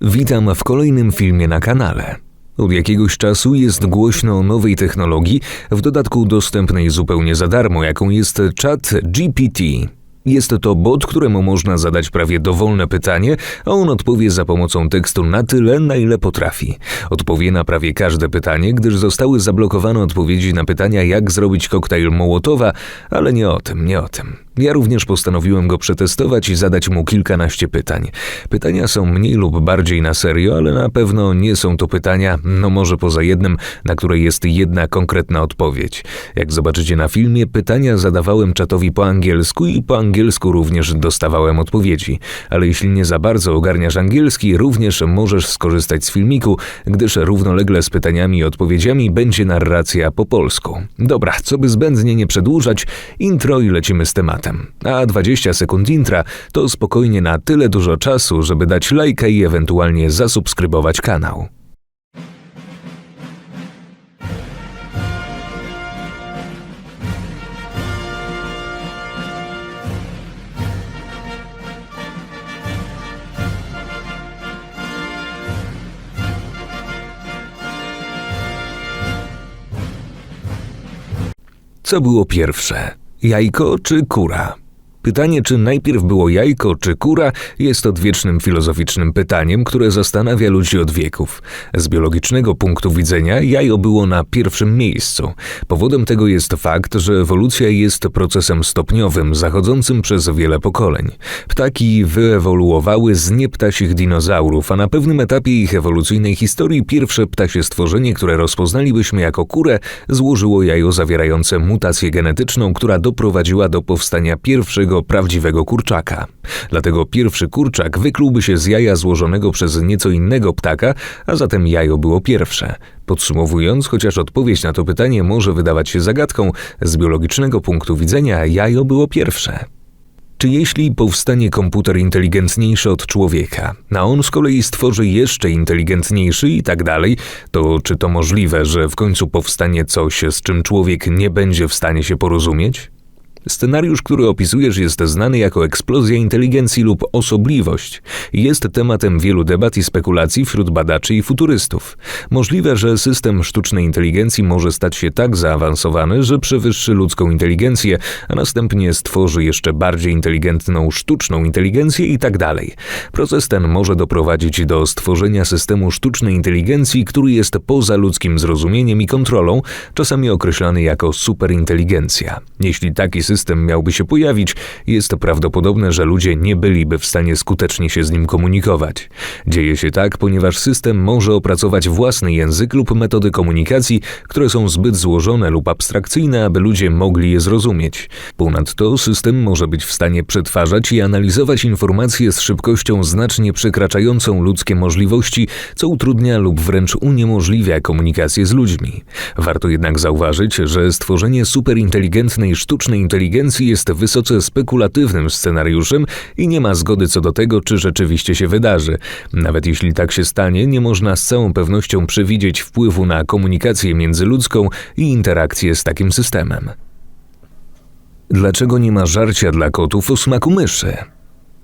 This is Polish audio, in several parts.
Witam w kolejnym filmie na kanale. Od jakiegoś czasu jest głośno o nowej technologii, w dodatku dostępnej zupełnie za darmo, jaką jest Chat GPT. Jest to bot, któremu można zadać prawie dowolne pytanie, a on odpowie za pomocą tekstu na tyle, na ile potrafi. Odpowie na prawie każde pytanie, gdyż zostały zablokowane odpowiedzi na pytania, jak zrobić koktajl Mołotowa, ale nie o tym, nie o tym. Ja również postanowiłem go przetestować i zadać mu kilkanaście pytań. Pytania są mniej lub bardziej na serio, ale na pewno nie są to pytania, no może poza jednym, na które jest jedna konkretna odpowiedź. Jak zobaczycie na filmie, pytania zadawałem czatowi po angielsku i po angielsku również dostawałem odpowiedzi. Ale jeśli nie za bardzo ogarniasz angielski, również możesz skorzystać z filmiku, gdyż równolegle z pytaniami i odpowiedziami będzie narracja po polsku. Dobra, co by zbędnie nie przedłużać, intro i lecimy z tematem. A 20 sekund intra to spokojnie na tyle dużo czasu, żeby dać lajka i ewentualnie zasubskrybować kanał. Co było pierwsze? Jajko czy kura? Pytanie, czy najpierw było jajko czy kura, jest odwiecznym filozoficznym pytaniem, które zastanawia ludzi od wieków. Z biologicznego punktu widzenia jajo było na pierwszym miejscu. Powodem tego jest fakt, że ewolucja jest procesem stopniowym, zachodzącym przez wiele pokoleń. Ptaki wyewoluowały z nieptasich dinozaurów, a na pewnym etapie ich ewolucyjnej historii pierwsze ptasie stworzenie, które rozpoznalibyśmy jako kurę, złożyło jajo zawierające mutację genetyczną, która doprowadziła do powstania pierwszego prawdziwego kurczaka. Dlatego pierwszy kurczak wyklułby się z jaja złożonego przez nieco innego ptaka, a zatem jajo było pierwsze. Podsumowując, chociaż odpowiedź na to pytanie może wydawać się zagadką, z biologicznego punktu widzenia jajo było pierwsze. Czy jeśli powstanie komputer inteligentniejszy od człowieka, a on z kolei stworzy jeszcze inteligentniejszy i tak dalej, to czy to możliwe, że w końcu powstanie coś, z czym człowiek nie będzie w stanie się porozumieć? Scenariusz, który opisujesz, jest znany jako eksplozja inteligencji lub osobliwość. Jest tematem wielu debat i spekulacji wśród badaczy i futurystów. Możliwe, że system sztucznej inteligencji może stać się tak zaawansowany, że przewyższy ludzką inteligencję, a następnie stworzy jeszcze bardziej inteligentną sztuczną inteligencję i tak dalej. Proces ten może doprowadzić do stworzenia systemu sztucznej inteligencji, który jest poza ludzkim zrozumieniem i kontrolą, czasami określany jako superinteligencja. Jeśli taki system miałby się pojawić, jest prawdopodobne, że ludzie nie byliby w stanie skutecznie się z nim komunikować. Dzieje się tak, ponieważ system może opracować własny język lub metody komunikacji, które są zbyt złożone lub abstrakcyjne, aby ludzie mogli je zrozumieć. Ponadto system może być w stanie przetwarzać i analizować informacje z szybkością znacznie przekraczającą ludzkie możliwości, co utrudnia lub wręcz uniemożliwia komunikację z ludźmi. Warto jednak zauważyć, że stworzenie superinteligentnej sztucznej inteligencji inteligencji jest wysoce spekulatywnym scenariuszem i nie ma zgody co do tego, czy rzeczywiście się wydarzy. Nawet jeśli tak się stanie, nie można z całą pewnością przewidzieć wpływu na komunikację międzyludzką i interakcję z takim systemem. Dlaczego nie ma żarcia dla kotów o smaku myszy?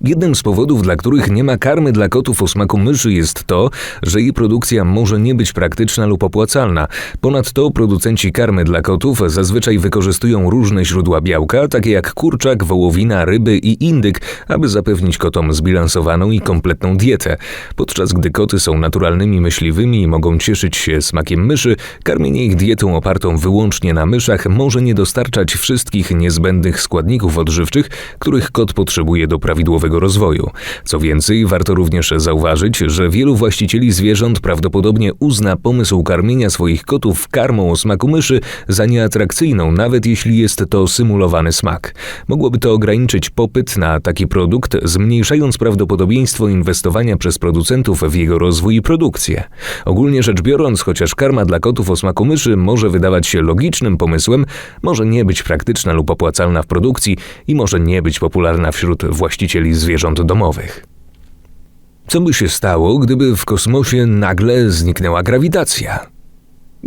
Jednym z powodów, dla których nie ma karmy dla kotów o smaku myszy jest to, że jej produkcja może nie być praktyczna lub opłacalna. Ponadto producenci karmy dla kotów zazwyczaj wykorzystują różne źródła białka, takie jak kurczak, wołowina, ryby i indyk, aby zapewnić kotom zbilansowaną i kompletną dietę. Podczas gdy koty są naturalnymi myśliwymi i mogą cieszyć się smakiem myszy, karmienie ich dietą opartą wyłącznie na myszach może nie dostarczać wszystkich niezbędnych składników odżywczych, których kot potrzebuje do prawidłowego rozwoju. Co więcej, warto również zauważyć, że wielu właścicieli zwierząt prawdopodobnie uzna pomysł karmienia swoich kotów karmą o smaku myszy za nieatrakcyjną, nawet jeśli jest to symulowany smak. Mogłoby to ograniczyć popyt na taki produkt, zmniejszając prawdopodobieństwo inwestowania przez producentów w jego rozwój i produkcję. Ogólnie rzecz biorąc, chociaż karma dla kotów o smaku myszy może wydawać się logicznym pomysłem, może nie być praktyczna lub opłacalna w produkcji i może nie być popularna wśród właścicieli zwierząt domowych. Co by się stało, gdyby w kosmosie nagle zniknęła grawitacja?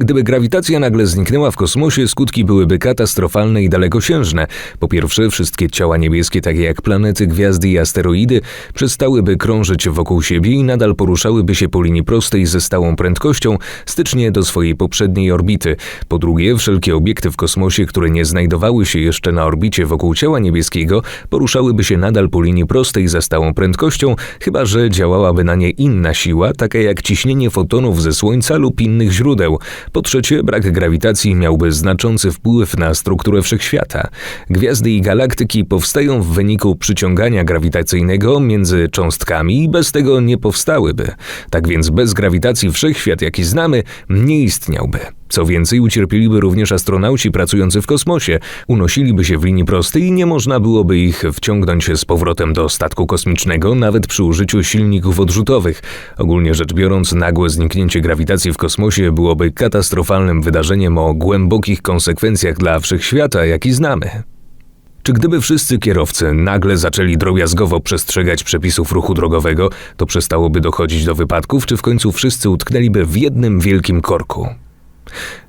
Gdyby grawitacja nagle zniknęła w kosmosie, skutki byłyby katastrofalne i dalekosiężne. Po pierwsze, wszystkie ciała niebieskie, takie jak planety, gwiazdy i asteroidy, przestałyby krążyć wokół siebie i nadal poruszałyby się po linii prostej ze stałą prędkością, stycznie do swojej poprzedniej orbity. Po drugie, wszelkie obiekty w kosmosie, które nie znajdowały się jeszcze na orbicie wokół ciała niebieskiego, poruszałyby się nadal po linii prostej ze stałą prędkością, chyba że działałaby na nie inna siła, taka jak ciśnienie fotonów ze Słońca lub innych źródeł. Po trzecie, brak grawitacji miałby znaczący wpływ na strukturę wszechświata. Gwiazdy i galaktyki powstają w wyniku przyciągania grawitacyjnego między cząstkami i bez tego nie powstałyby. Tak więc bez grawitacji wszechświat, jaki znamy, nie istniałby. Co więcej, ucierpieliby również astronauci pracujący w kosmosie, unosiliby się w linii prostej i nie można byłoby ich wciągnąć z powrotem do statku kosmicznego, nawet przy użyciu silników odrzutowych. Ogólnie rzecz biorąc, nagłe zniknięcie grawitacji w kosmosie byłoby katastrofalnym wydarzeniem o głębokich konsekwencjach dla wszechświata, jaki znamy. Czy gdyby wszyscy kierowcy nagle zaczęli drobiazgowo przestrzegać przepisów ruchu drogowego, to przestałoby dochodzić do wypadków, czy w końcu wszyscy utknęliby w jednym wielkim korku?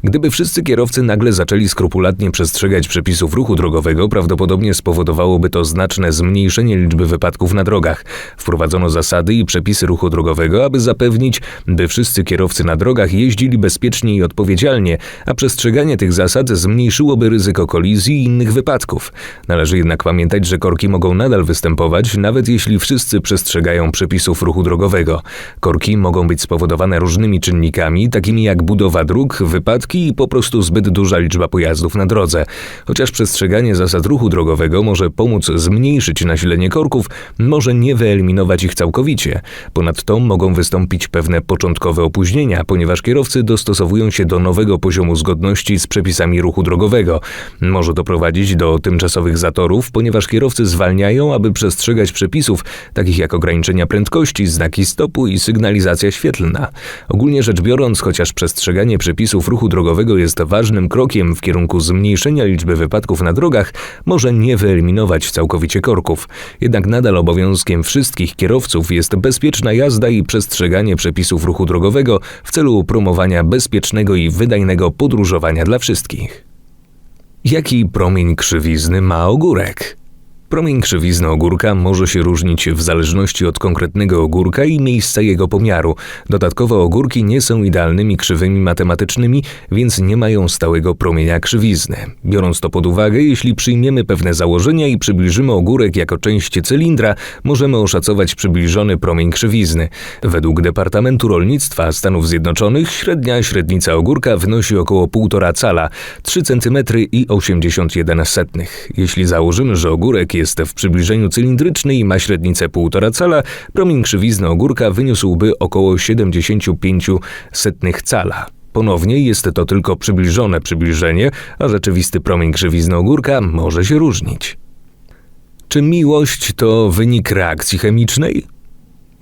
Gdyby wszyscy kierowcy nagle zaczęli skrupulatnie przestrzegać przepisów ruchu drogowego, prawdopodobnie spowodowałoby to znaczne zmniejszenie liczby wypadków na drogach. Wprowadzono zasady i przepisy ruchu drogowego, aby zapewnić, by wszyscy kierowcy na drogach jeździli bezpiecznie i odpowiedzialnie, a przestrzeganie tych zasad zmniejszyłoby ryzyko kolizji i innych wypadków. Należy jednak pamiętać, że korki mogą nadal występować, nawet jeśli wszyscy przestrzegają przepisów ruchu drogowego. Korki mogą być spowodowane różnymi czynnikami, takimi jak budowa dróg, wypadki i po prostu zbyt duża liczba pojazdów na drodze. Chociaż przestrzeganie zasad ruchu drogowego może pomóc zmniejszyć nasilenie korków, może nie wyeliminować ich całkowicie. Ponadto mogą wystąpić pewne początkowe opóźnienia, ponieważ kierowcy dostosowują się do nowego poziomu zgodności z przepisami ruchu drogowego. Może to prowadzić do tymczasowych zatorów, ponieważ kierowcy zwalniają, aby przestrzegać przepisów, takich jak ograniczenia prędkości, znaki stopu i sygnalizacja świetlna. Ogólnie rzecz biorąc, chociaż przestrzeganie przepisów przepisów ruchu drogowego jest ważnym krokiem w kierunku zmniejszenia liczby wypadków na drogach, może nie wyeliminować całkowicie korków. Jednak nadal obowiązkiem wszystkich kierowców jest bezpieczna jazda i przestrzeganie przepisów ruchu drogowego w celu promowania bezpiecznego i wydajnego podróżowania dla wszystkich. Jaki promień krzywizny ma ogórek? Promień krzywizny ogórka może się różnić w zależności od konkretnego ogórka i miejsca jego pomiaru. Dodatkowo ogórki nie są idealnymi krzywymi matematycznymi, więc nie mają stałego promienia krzywizny. Biorąc to pod uwagę, jeśli przyjmiemy pewne założenia i przybliżymy ogórek jako część cylindra, możemy oszacować przybliżony promień krzywizny. Według Departamentu Rolnictwa Stanów Zjednoczonych średnia średnica ogórka wynosi około 1,5 cala, 3 cm i 81 setnych. Jeśli założymy, że ogórek jest w przybliżeniu cylindryczny i ma średnicę 1,5 cala, promień krzywizny ogórka wyniósłby około 75 setnych cala. Ponownie jest to tylko przybliżone przybliżenie, a rzeczywisty promień krzywizny ogórka może się różnić. Czy miłość to wynik reakcji chemicznej?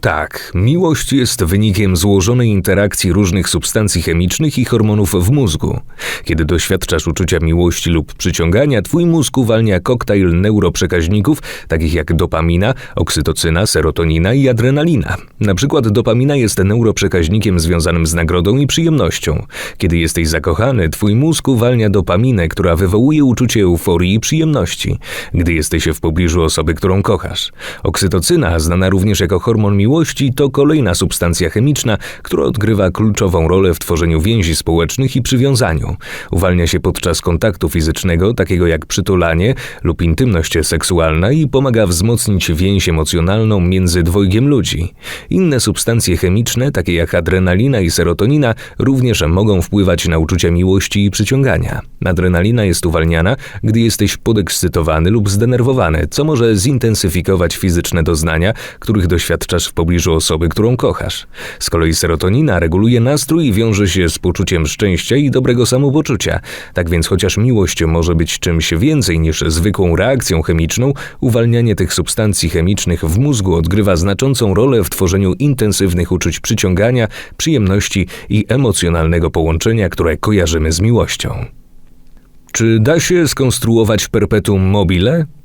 Tak, miłość jest wynikiem złożonej interakcji różnych substancji chemicznych i hormonów w mózgu. Kiedy doświadczasz uczucia miłości lub przyciągania, twój mózg uwalnia koktajl neuroprzekaźników, takich jak dopamina, oksytocyna, serotonina i adrenalina. Na przykład dopamina jest neuroprzekaźnikiem związanym z nagrodą i przyjemnością. Kiedy jesteś zakochany, twój mózg uwalnia dopaminę, która wywołuje uczucie euforii i przyjemności. Gdy jesteś w pobliżu osoby, którą kochasz. Oksytocyna, znana również jako hormon miłości, miłości to kolejna substancja chemiczna, która odgrywa kluczową rolę w tworzeniu więzi społecznych i przywiązaniu. Uwalnia się podczas kontaktu fizycznego, takiego jak przytulanie lub intymność seksualna i pomaga wzmocnić więź emocjonalną między dwojgiem ludzi. Inne substancje chemiczne, takie jak adrenalina i serotonina, również mogą wpływać na uczucia miłości i przyciągania. Adrenalina jest uwalniana, gdy jesteś podekscytowany lub zdenerwowany, co może zintensyfikować fizyczne doznania, których doświadczasz w pobliżu osoby, którą kochasz. Z kolei serotonina reguluje nastrój i wiąże się z poczuciem szczęścia i dobrego samopoczucia. Tak więc chociaż miłość może być czymś więcej niż zwykłą reakcją chemiczną, uwalnianie tych substancji chemicznych w mózgu odgrywa znaczącą rolę w tworzeniu intensywnych uczuć przyciągania, przyjemności i emocjonalnego połączenia, które kojarzymy z miłością. Czy da się skonstruować perpetuum mobile?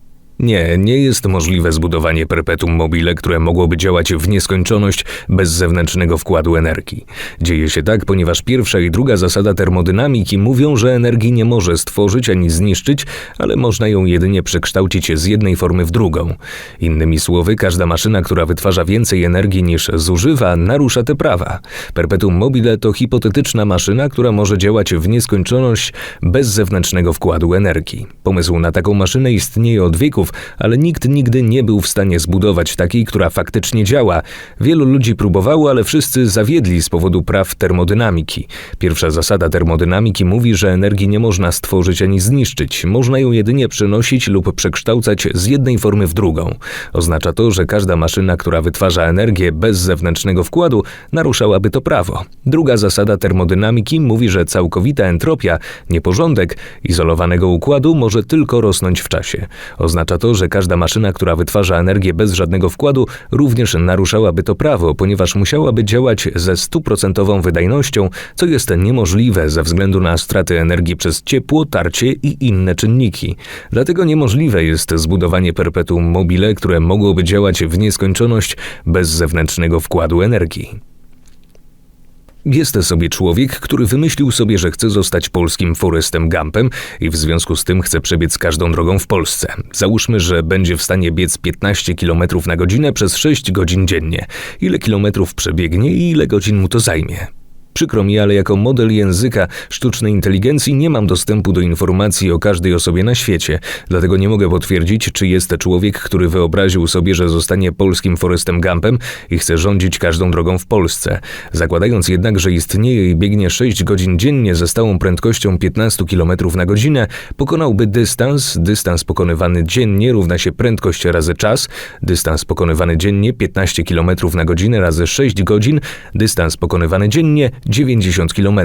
Nie, nie jest możliwe zbudowanie perpetuum mobile, które mogłoby działać w nieskończoność bez zewnętrznego wkładu energii. Dzieje się tak, ponieważ pierwsza i druga zasada termodynamiki mówią, że energii nie może stworzyć ani zniszczyć, ale można ją jedynie przekształcić z jednej formy w drugą. Innymi słowy, każda maszyna, która wytwarza więcej energii niż zużywa, narusza te prawa. Perpetuum mobile to hipotetyczna maszyna, która może działać w nieskończoność bez zewnętrznego wkładu energii. Pomysł na taką maszynę istnieje od wieków, ale nikt nigdy nie był w stanie zbudować takiej, która faktycznie działa. Wielu ludzi próbowało, ale wszyscy zawiedli z powodu praw termodynamiki. Pierwsza zasada termodynamiki mówi, że energii nie można stworzyć ani zniszczyć, można ją jedynie przenosić lub przekształcać z jednej formy w drugą. Oznacza to, że każda maszyna, która wytwarza energię bez zewnętrznego wkładu, naruszałaby to prawo. Druga zasada termodynamiki mówi, że całkowita entropia, nieporządek izolowanego układu może tylko rosnąć w czasie. Oznacza to, że każda maszyna, która wytwarza energię bez żadnego wkładu, również naruszałaby to prawo, ponieważ musiałaby działać ze stuprocentową wydajnością, co jest niemożliwe ze względu na straty energii przez ciepło, tarcie i inne czynniki. Dlatego niemożliwe jest zbudowanie perpetuum mobile, które mogłoby działać w nieskończoność bez zewnętrznego wkładu energii. Jest sobie człowiek, który wymyślił sobie, że chce zostać polskim Forestem Gumpem i w związku z tym chce przebiec każdą drogą w Polsce. Załóżmy, że będzie w stanie biec 15 km na godzinę przez 6 godzin dziennie. Ile kilometrów przebiegnie i ile godzin mu to zajmie? Przykro mi, ale jako model języka sztucznej inteligencji nie mam dostępu do informacji o każdej osobie na świecie, dlatego nie mogę potwierdzić, czy jest to człowiek, który wyobraził sobie, że zostanie polskim Forestem Gumpem i chce rządzić każdą drogą w Polsce. Zakładając jednak, że istnieje i biegnie 6 godzin dziennie ze stałą prędkością 15 km na godzinę, pokonałby dystans, dystans pokonywany dziennie równa się prędkość razy czas, dystans pokonywany dziennie 15 km na godzinę razy 6 godzin, dystans pokonywany dziennie 90 km.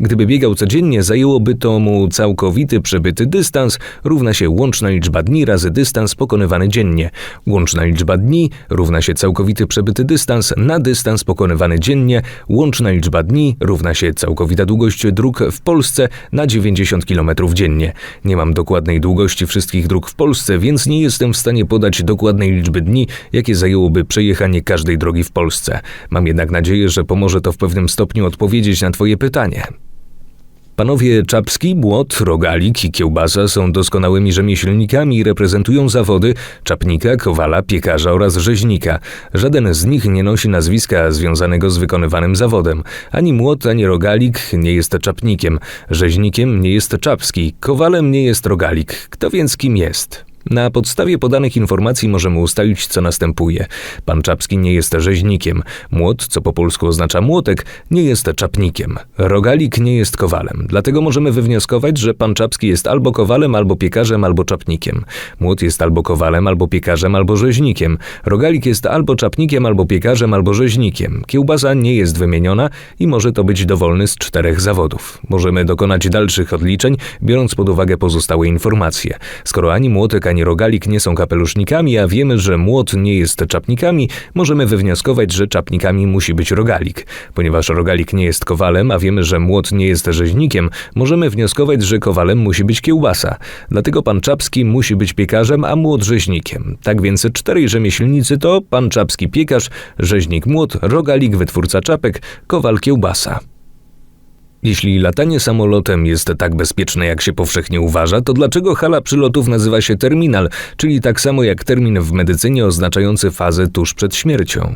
Gdyby biegał codziennie, zajęłoby to mu całkowity przebyty dystans równa się łączna liczba dni razy dystans pokonywany dziennie. Łączna liczba dni równa się całkowity przebyty dystans na dystans pokonywany dziennie. Łączna liczba dni równa się całkowita długość dróg w Polsce na 90 km dziennie. Nie mam dokładnej długości wszystkich dróg w Polsce, więc nie jestem w stanie podać dokładnej liczby dni, jakie zajęłoby przejechanie każdej drogi w Polsce. Mam jednak nadzieję, że pomoże to w pewnym stopniu odpowiedzieć na Twoje pytanie. Panowie Czapski, Błot, Rogalik i Kiełbasa są doskonałymi rzemieślnikami i reprezentują zawody czapnika, kowala, piekarza oraz rzeźnika. Żaden z nich nie nosi nazwiska związanego z wykonywanym zawodem. Ani Młot, ani Rogalik nie jest czapnikiem. Rzeźnikiem nie jest Czapski. Kowalem nie jest Rogalik. Kto więc kim jest? Na podstawie podanych informacji możemy ustalić, co następuje. Pan Czapski nie jest rzeźnikiem. Młot, co po polsku oznacza młotek, nie jest czapnikiem. Rogalik nie jest kowalem. Dlatego możemy wywnioskować, że pan Czapski jest albo kowalem, albo piekarzem, albo czapnikiem. Młot jest albo kowalem, albo piekarzem, albo rzeźnikiem. Rogalik jest albo czapnikiem, albo piekarzem, albo rzeźnikiem. Kiełbasa nie jest wymieniona i może to być dowolny z czterech zawodów. Możemy dokonać dalszych odliczeń, biorąc pod uwagę pozostałe informacje. Skoro ani młotek, ani rogalik nie są kapelusznikami, a wiemy, że młot nie jest czapnikami, możemy wywnioskować, że czapnikami musi być rogalik. Ponieważ rogalik nie jest kowalem, a wiemy, że młot nie jest rzeźnikiem, możemy wnioskować, że kowalem musi być kiełbasa. Dlatego pan Czapski musi być piekarzem, a młot rzeźnikiem. Tak więc czterej rzemieślnicy to pan Czapski piekarz, rzeźnik młot, rogalik wytwórca czapek, kowal kiełbasa. Jeśli latanie samolotem jest tak bezpieczne, jak się powszechnie uważa, to dlaczego hala przylotów nazywa się terminal, czyli tak samo jak termin w medycynie oznaczający fazę tuż przed śmiercią?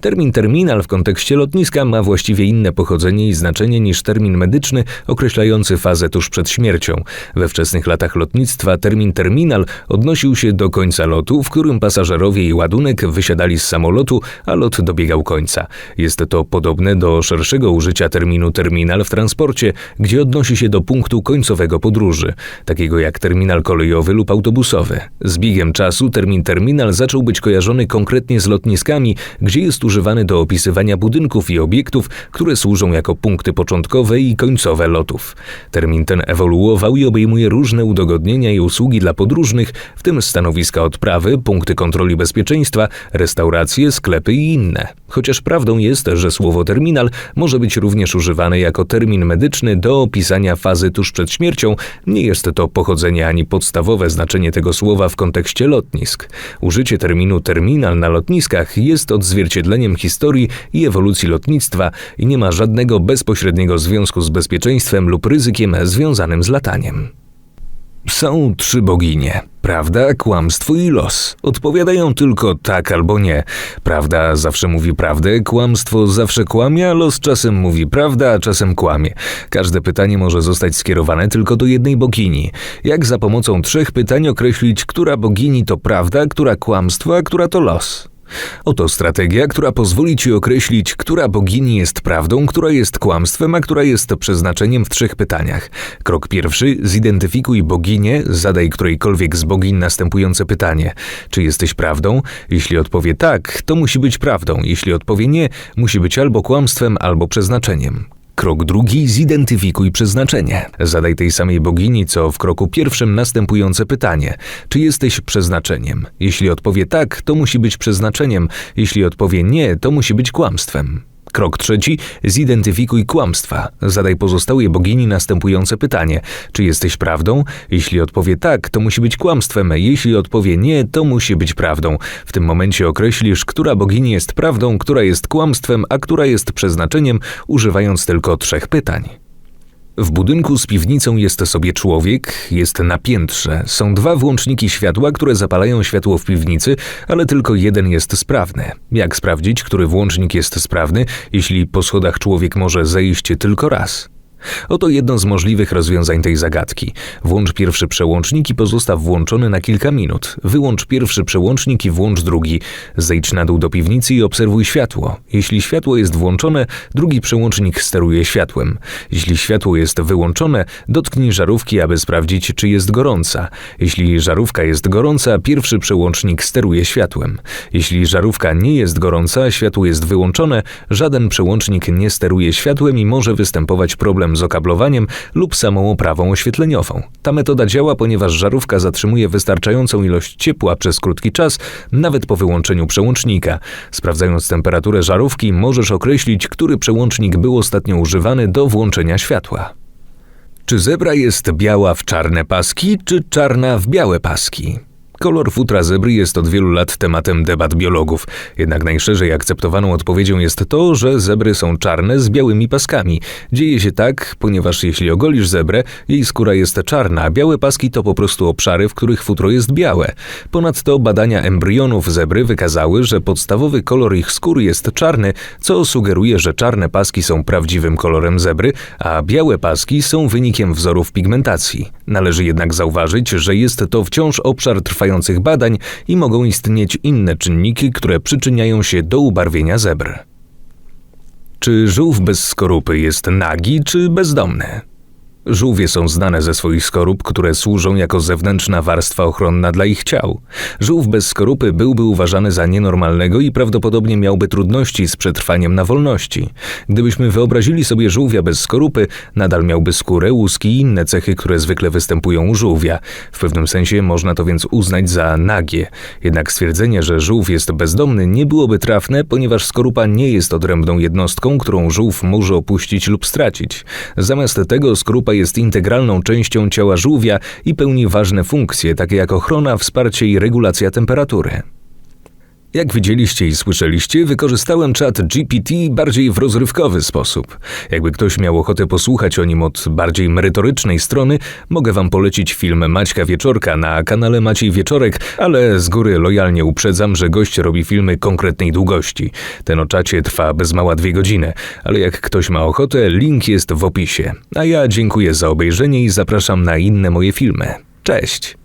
Termin terminal w kontekście lotniska ma właściwie inne pochodzenie i znaczenie niż termin medyczny określający fazę tuż przed śmiercią. We wczesnych latach lotnictwa termin terminal odnosił się do końca lotu, w którym pasażerowie i ładunek wysiadali z samolotu, a lot dobiegał końca. Jest to podobne do szerszego użycia terminu terminal w transporcie, gdzie odnosi się do punktu końcowego podróży, takiego jak terminal kolejowy lub autobusowy. Z biegiem czasu termin terminal zaczął być kojarzony konkretnie z lotniskami, gdzie gdzie jest używany do opisywania budynków i obiektów, które służą jako punkty początkowe i końcowe lotów. Termin ten ewoluował i obejmuje różne udogodnienia i usługi dla podróżnych, w tym stanowiska odprawy, punkty kontroli bezpieczeństwa, restauracje, sklepy i inne. Chociaż prawdą jest, że słowo terminal może być również używane jako termin medyczny do opisania fazy tuż przed śmiercią, nie jest to pochodzenie ani podstawowe znaczenie tego słowa w kontekście lotnisk. Użycie terminu terminal na lotniskach jest odzwierciedleniem historii i ewolucji lotnictwa i nie ma żadnego bezpośredniego związku z bezpieczeństwem lub ryzykiem związanym z lataniem. Są trzy boginie. Prawda, kłamstwo i los. Odpowiadają tylko tak albo nie. Prawda zawsze mówi prawdę, kłamstwo zawsze kłamie, a los czasem mówi prawdę, a czasem kłamie. Każde pytanie może zostać skierowane tylko do jednej bogini. Jak za pomocą trzech pytań określić, która bogini to prawda, która kłamstwo, a która to los? Oto strategia, która pozwoli ci określić, która bogini jest prawdą, która jest kłamstwem, a która jest przeznaczeniem w trzech pytaniach. Krok pierwszy: zidentyfikuj boginię, zadaj którejkolwiek z bogiń następujące pytanie: czy jesteś prawdą? Jeśli odpowie tak, to musi być prawdą, jeśli odpowie nie, musi być albo kłamstwem, albo przeznaczeniem. Krok drugi zidentyfikuj przeznaczenie. Zadaj tej samej bogini, co w kroku pierwszym następujące pytanie: czy jesteś przeznaczeniem? Jeśli odpowie tak, to musi być przeznaczeniem, jeśli odpowie nie, to musi być kłamstwem. Krok trzeci: zidentyfikuj kłamstwa. Zadaj pozostałej bogini następujące pytanie: czy jesteś prawdą? Jeśli odpowie tak, to musi być kłamstwem, jeśli odpowie nie, to musi być prawdą. W tym momencie określisz, która bogini jest prawdą, która jest kłamstwem, a która jest przeznaczeniem, używając tylko trzech pytań. W budynku z piwnicą jest sobie człowiek, jest na piętrze. Są dwa włączniki światła, które zapalają światło w piwnicy, ale tylko jeden jest sprawny. Jak sprawdzić, który włącznik jest sprawny, jeśli po schodach człowiek może zejść tylko raz? Oto jedno z możliwych rozwiązań tej zagadki. Włącz pierwszy przełącznik i pozostaw włączony na kilka minut. Wyłącz pierwszy przełącznik i włącz drugi. Zejdź na dół do piwnicy i obserwuj światło. Jeśli światło jest włączone, drugi przełącznik steruje światłem. Jeśli światło jest wyłączone, dotknij żarówki, aby sprawdzić, czy jest gorąca. Jeśli żarówka jest gorąca, pierwszy przełącznik steruje światłem. Jeśli żarówka nie jest gorąca, światło jest wyłączone, żaden przełącznik nie steruje światłem i może występować problem z okablowaniem lub samą oprawą oświetleniową. Ta metoda działa, ponieważ żarówka zatrzymuje wystarczającą ilość ciepła przez krótki czas, nawet po wyłączeniu przełącznika. Sprawdzając temperaturę żarówki, możesz określić, który przełącznik był ostatnio używany do włączenia światła. Czy zebra jest biała w czarne paski, czy czarna w białe paski? Kolor futra zebry jest od wielu lat tematem debat biologów, jednak najszerzej akceptowaną odpowiedzią jest to, że zebry są czarne z białymi paskami. Dzieje się tak, ponieważ jeśli ogolisz zebrę, jej skóra jest czarna, a białe paski to po prostu obszary, w których futro jest białe. Ponadto badania embrionów zebry wykazały, że podstawowy kolor ich skóry jest czarny, co sugeruje, że czarne paski są prawdziwym kolorem zebry, a białe paski są wynikiem wzorów pigmentacji. Należy jednak zauważyć, że jest to wciąż obszar trwający trwających badań i mogą istnieć inne czynniki, które przyczyniają się do ubarwienia zebr. Czy żółw bez skorupy jest nagi czy bezdomny? Żółwie są znane ze swoich skorup, które służą jako zewnętrzna warstwa ochronna dla ich ciał. Żółw bez skorupy byłby uważany za nienormalnego i prawdopodobnie miałby trudności z przetrwaniem na wolności. Gdybyśmy wyobrazili sobie żółwia bez skorupy, nadal miałby skórę, łuski i inne cechy, które zwykle występują u żółwia. W pewnym sensie można to więc uznać za nagie. Jednak stwierdzenie, że żółw jest bezdomny nie byłoby trafne, ponieważ skorupa nie jest odrębną jednostką, którą żółw może opuścić lub stracić. Zamiast tego skorupa jest integralną częścią ciała żółwia i pełni ważne funkcje, takie jak ochrona, wsparcie i regulacja temperatury. Jak widzieliście i słyszeliście, wykorzystałem czat GPT bardziej w rozrywkowy sposób. Jakby ktoś miał ochotę posłuchać o nim od bardziej merytorycznej strony, mogę wam polecić film Maćka Wieczorka na kanale Maciej Wieczorek, ale z góry lojalnie uprzedzam, że gość robi filmy konkretnej długości. Ten o czacie trwa bez mała dwie godziny, ale jak ktoś ma ochotę, link jest w opisie. A ja dziękuję za obejrzenie i zapraszam na inne moje filmy. Cześć!